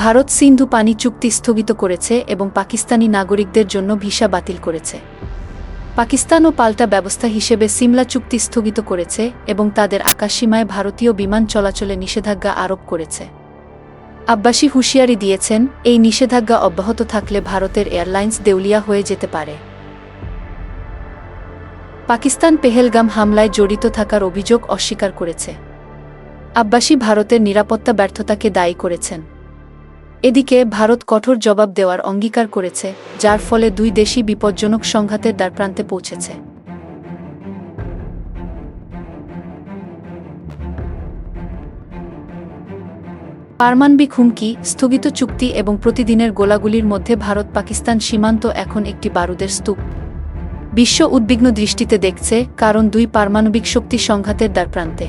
ভারত সিন্ধু পানি চুক্তি স্থগিত করেছে এবং পাকিস্তানি নাগরিকদের জন্য ভিসা বাতিল করেছে। পাকিস্তানও পাল্টা ব্যবস্থা হিসেবে সিমলা চুক্তি স্থগিত করেছে এবং তাদের আকাশসীমায় ভারতীয় বিমান চলাচলে নিষেধাজ্ঞা আরোপ করেছে। আব্বাসী হুঁশিয়ারি দিয়েছেন, এই নিষেধাজ্ঞা অব্যাহত থাকলে ভারতের এয়ারলাইন্স দেউলিয়া হয়ে যেতে পারে। পাকিস্তান পেহেলগাম হামলায় জড়িত থাকার অভিযোগ অস্বীকার করেছে। আব্বাসী ভারতের নিরাপত্তা ব্যর্থতাকে দায়ী করেছেন। এদিকে ভারত কঠোর জবাব দেওয়ার অঙ্গীকার করেছে, যার ফলে দুই দেশই বিপজ্জনক সংঘাতের দ্বারপ্রান্তে পৌঁছেছে। পারমাণবিক হুমকি, স্থগিত চুক্তি এবং প্রতিদিনের গোলাগুলির মধ্যে ভারত পাকিস্তান সীমান্ত এখন একটি বারুদের স্তূপ। বিশ্ব উদ্বিগ্ন দৃষ্টিতে দেখছে কারণ দুই পারমাণবিক শক্তি সংঘাতের দ্বারপ্রান্তে